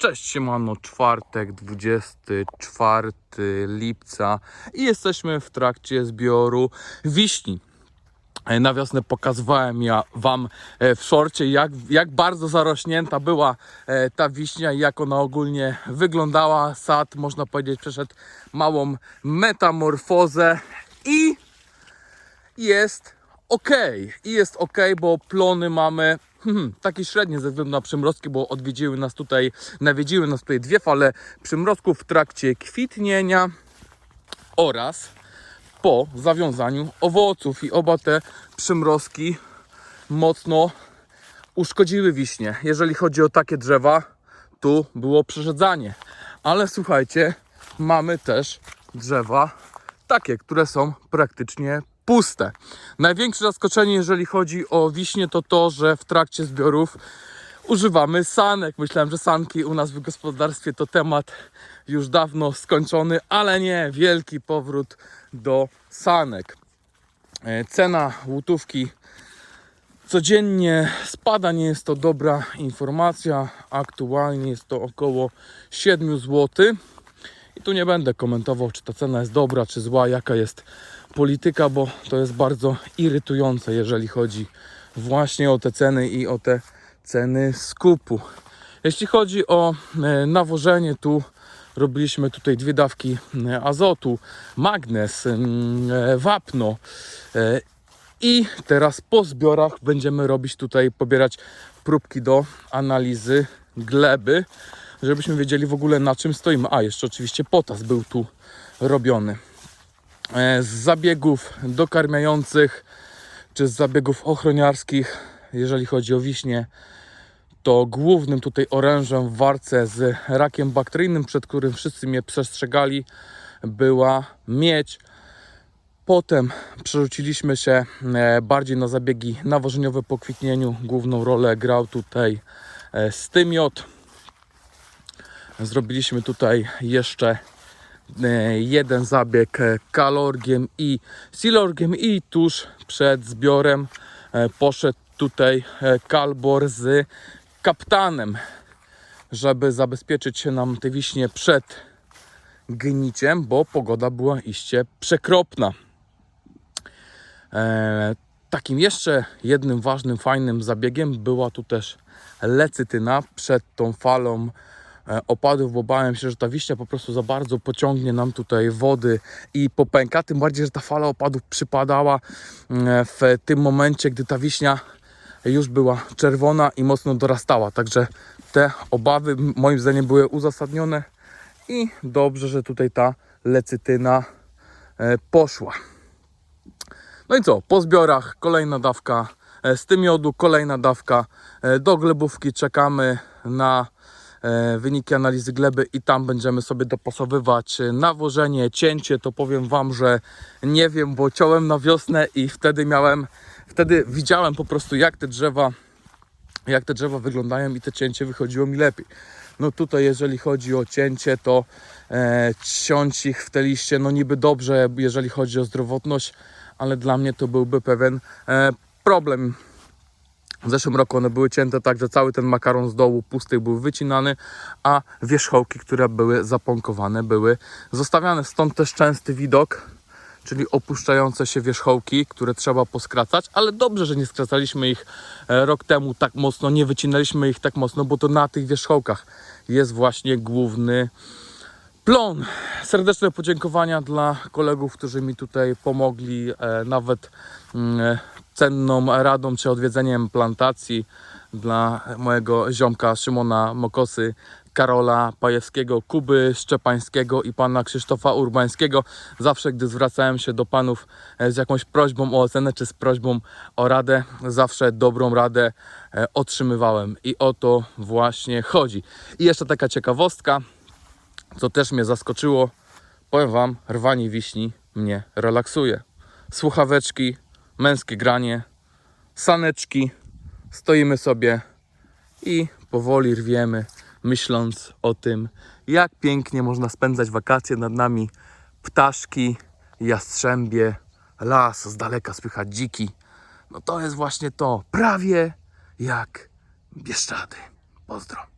Cześć siemano, czwartek, 24 lipca i jesteśmy w trakcie zbioru wiśni. E, Na wiosnę pokazywałem ja Wam e, w szorcie, jak, jak bardzo zarośnięta była e, ta wiśnia i jak ona ogólnie wyglądała. Sad, można powiedzieć, przeszedł małą metamorfozę i jest ok. I jest ok, bo plony mamy hmm, takie średnie ze względu na przymrozki, bo odwiedziły nas tutaj, nawiedziły nas tutaj dwie fale przymrozków w trakcie kwitnienia oraz po zawiązaniu owoców i oba te przymrozki mocno uszkodziły wiśnie. Jeżeli chodzi o takie drzewa, tu było przerzedzanie. Ale słuchajcie, mamy też drzewa takie, które są praktycznie puste. Największe zaskoczenie, jeżeli chodzi o wiśnie, to to, że w trakcie zbiorów używamy sanek. Myślałem, że sanki u nas w gospodarstwie to temat już dawno skończony, ale nie, wielki powrót do sanek. E, Cena łutówki codziennie spada, nie jest to dobra informacja. Aktualnie jest to około 7 zł. I tu nie będę komentował, czy ta cena jest dobra, czy zła, jaka jest polityka, bo to jest bardzo irytujące, jeżeli chodzi właśnie o te ceny i o te ceny skupu. Jeśli chodzi o e, nawożenie, tu robiliśmy tutaj dwie dawki e, azotu, magnez, mm, e, wapno i teraz po zbiorach będziemy robić tutaj, pobierać próbki do analizy gleby, żebyśmy wiedzieli w ogóle na czym stoimy. A, jeszcze oczywiście potas był tu robiony. E, Z zabiegów dokarmiających czy z zabiegów ochroniarskich, jeżeli chodzi o wiśnie, to głównym tutaj orężem w walce z rakiem bakteryjnym, przed którym wszyscy mnie przestrzegali, była miedź. Potem przerzuciliśmy się e, bardziej na zabiegi nawożeniowe po kwitnieniu. Główną rolę grał tutaj e, stymiot. Zrobiliśmy tutaj jeszcze jeden zabieg e, kalorgiem i silorgiem i tuż przed zbiorem e, poszedł tutaj e, kalbor z kaptanem, żeby zabezpieczyć się nam te wiśnie przed gniciem, bo pogoda była iście przekropna. E, takim jeszcze jednym ważnym, fajnym zabiegiem była tu też lecytyna przed tą falą e, opadów, bo bałem się, że ta wiśnia po prostu za bardzo pociągnie nam tutaj wody i popęka, tym bardziej, że ta fala opadów przypadała mm, w tym momencie, gdy ta wiśnia już była czerwona i mocno dorastała, także te obawy moim zdaniem były uzasadnione i dobrze, że tutaj ta lecytyna e, poszła. No i co, po zbiorach kolejna dawka e, z tym miodu, kolejna dawka e, do glebówki. Czekamy na e, wyniki analizy gleby i tam będziemy sobie dopasowywać e, nawożenie, cięcie. To powiem Wam, że nie wiem, bo ciąłem na wiosnę i wtedy miałem, wtedy widziałem po prostu jak te drzewa, jak te drzewa wyglądają i te cięcie wychodziło mi lepiej. No tutaj jeżeli chodzi o cięcie, to e, ciąć ich w te liście, no niby dobrze, jeżeli chodzi o zdrowotność, ale dla mnie to byłby pewien e, problem. W zeszłym roku one były cięte tak, że cały ten makaron z dołu pusty był wycinany, a wierzchołki, które były zapąkowane, były zostawiane. Stąd też częsty widok, czyli opuszczające się wierzchołki, które trzeba poskracać, ale dobrze, że nie skracaliśmy ich e, rok temu tak mocno, nie wycinaliśmy ich tak mocno, bo to na tych wierzchołkach jest właśnie główny plon. Serdeczne podziękowania dla kolegów, którzy mi tutaj pomogli, e, nawet mm, cenną radą czy odwiedzeniem plantacji dla mojego ziomka Szymona Mokosy, Karola Pajewskiego, Kuby Szczepańskiego i pana Krzysztofa Urbańskiego. Zawsze, gdy zwracałem się do panów e, z jakąś prośbą o ocenę czy z prośbą o radę, zawsze dobrą radę e, otrzymywałem. I o to właśnie chodzi. I jeszcze taka ciekawostka co też mnie zaskoczyło. Powiem Wam, rwanie wiśni mnie relaksuje. Słuchaweczki, męskie granie, saneczki, stoimy sobie i powoli rwiemy, myśląc o tym, jak pięknie można spędzać wakacje nad nami. Ptaszki, jastrzębie, las, z daleka słychać dziki. No to jest właśnie to, prawie jak Bieszczady. Pozdro.